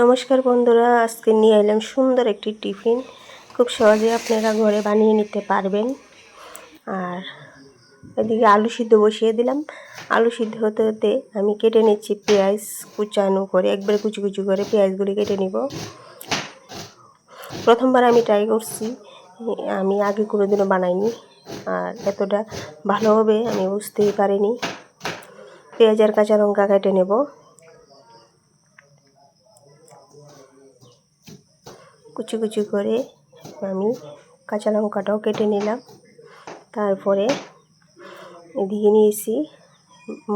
নমস্কার বন্ধুরা, আজকে নিয়ে এলাম সুন্দর একটি টিফিন। খুব সহজে আপনারা ঘরে বানিয়ে নিতে পারবেন। আর এদিকে আলু সিদ্ধ বসিয়ে দিলাম। আলু সিদ্ধ হতে হতে আমি কেটে নিচ্ছি পেঁয়াজ কুচানো করে, একবারে কুচি কুচি করে পেঁয়াজগুলি কেটে নিব। প্রথমবার আমি ট্রাই করছি, আমি আগে কোনোদিনও বানাইনি। আর এতটা ভালো হবে আমি বুঝতেই পারিনি। পেঁয়াজ আর কাঁচা লঙ্কা কেটে নেব। কুচি কুচি করে আমি কাঁচা লঙ্কাটাও কেটে নিলাম। তারপরে এদিকে নিয়েছি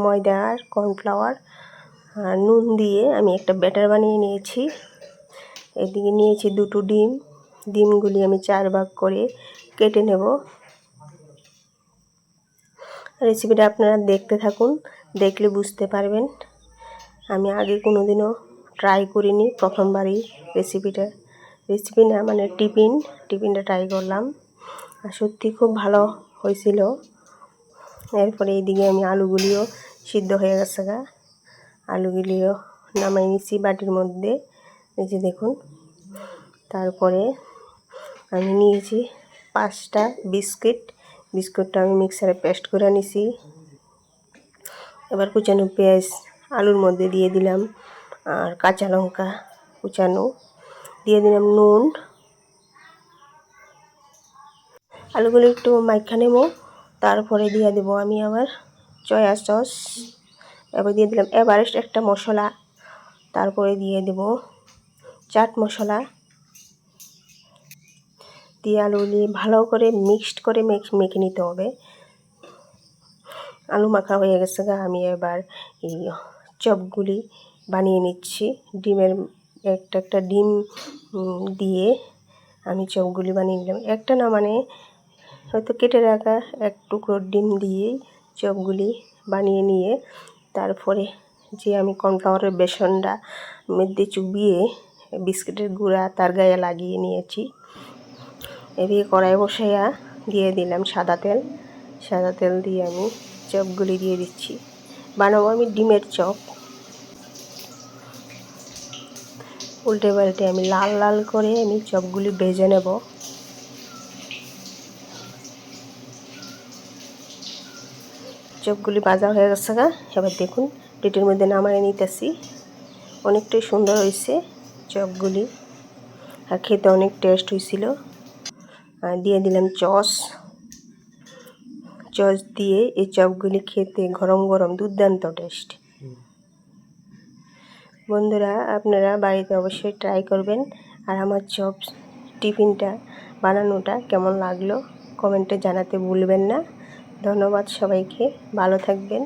ময়দা আর কর্নফ্লাওয়ার আর নুন দিয়ে আমি একটা ব্যাটার বানিয়ে নিয়েছি। এদিকে নিয়েছি দুটো ডিম। ডিমগুলি আমি চার ভাগ করে কেটে নেব। রেসিপিটা আপনারা দেখতে থাকুন, দেখলে বুঝতে পারবেন। আমি আগে কোনো দিনও ট্রাই করিনি প্রথমবারই রেসিপিটা। রেসিপি না মানে টিফিন, টিফিনটা ট্রাই করলাম। আর সত্যি খুব ভালো হয়েছিল। এরপরে এইদিকে আমি আলুগুলিও সিদ্ধ হয়ে গেছে গা। আলুগুলিও নামাই নিচ্ছি বাটির মধ্যে। এই যে দেখুন। তারপরে আমি নিয়েছি পাঁচটা বিস্কিট। বিস্কুটটা আমি মিক্সারে পেস্ট করে নিছি। এবার কুচানো পেঁয়াজ আলুর মধ্যে দিয়ে দিলাম। আর কাঁচা লঙ্কা কুচানো। দিয়ে দিলাম নুন। আলুগুলো একটু মাইখা নেব, তারপরে দিয়ে দেবো আমি আবার চয়া সস এবার দিয়ে দিলাম এভারেস্ট একটা মশলা, তারপরে দিয়ে দেব চাট মশলা। দিয়ে আলুগুলি ভালো করে মিক্সড করে মেখে নিতে হবে। আলু মাখা হয়ে গেছে গা, আমি এবার এই চপগুলি বানিয়ে নিচ্ছি, ডিমের একটা একটা ডিম দিয়ে আমি চপগুলি বানিয়ে নিলাম। একটা না মানে হয়তো কেটে রাখা এক টুকরো ডিম দিয়েই চপগুলি বানিয়ে নিয়ে তারপরে যে আমি কর্নফ্লাওয়ারের বেসনটা মধ্যে চুবিয়ে বিস্কিটের গুঁড়া তার গায়ে লাগিয়ে নিয়েছি। এদিকে কড়াই বসাইয়া দিয়ে দিলাম সাদা তেল। সাদা তেল দিয়ে আমি চপগুলি দিয়ে দিচ্ছি। বানাবো আমি ডিমের চপ। উল্টে পাল্টে আমি লাল লাল করে আমি চপগুলি ভেজে নেব। চপগুলি ভাজা হয়ে গেছে গা। এবার দেখুন প্লেটের মধ্যে নামায় নিতেছি। অনেকটাই সুন্দর হয়েছে চপগুলি। আর খেতে অনেক টেস্ট হয়েছিল। দিয়ে দিলাম চস। চস দিয়ে এই চপগুলি খেতে গরম গরম দুর্দান্ত টেস্ট বন্ধুরা, আপনারা বাড়িতে অবশ্যই ট্রাই করবেন। আর আমার চপ টিফিনটা বানানোটা কেমন লাগল কমেন্টে জানাতে ভুলবেন না। ধন্যবাদ সবাইকে, ভালো থাকবেন।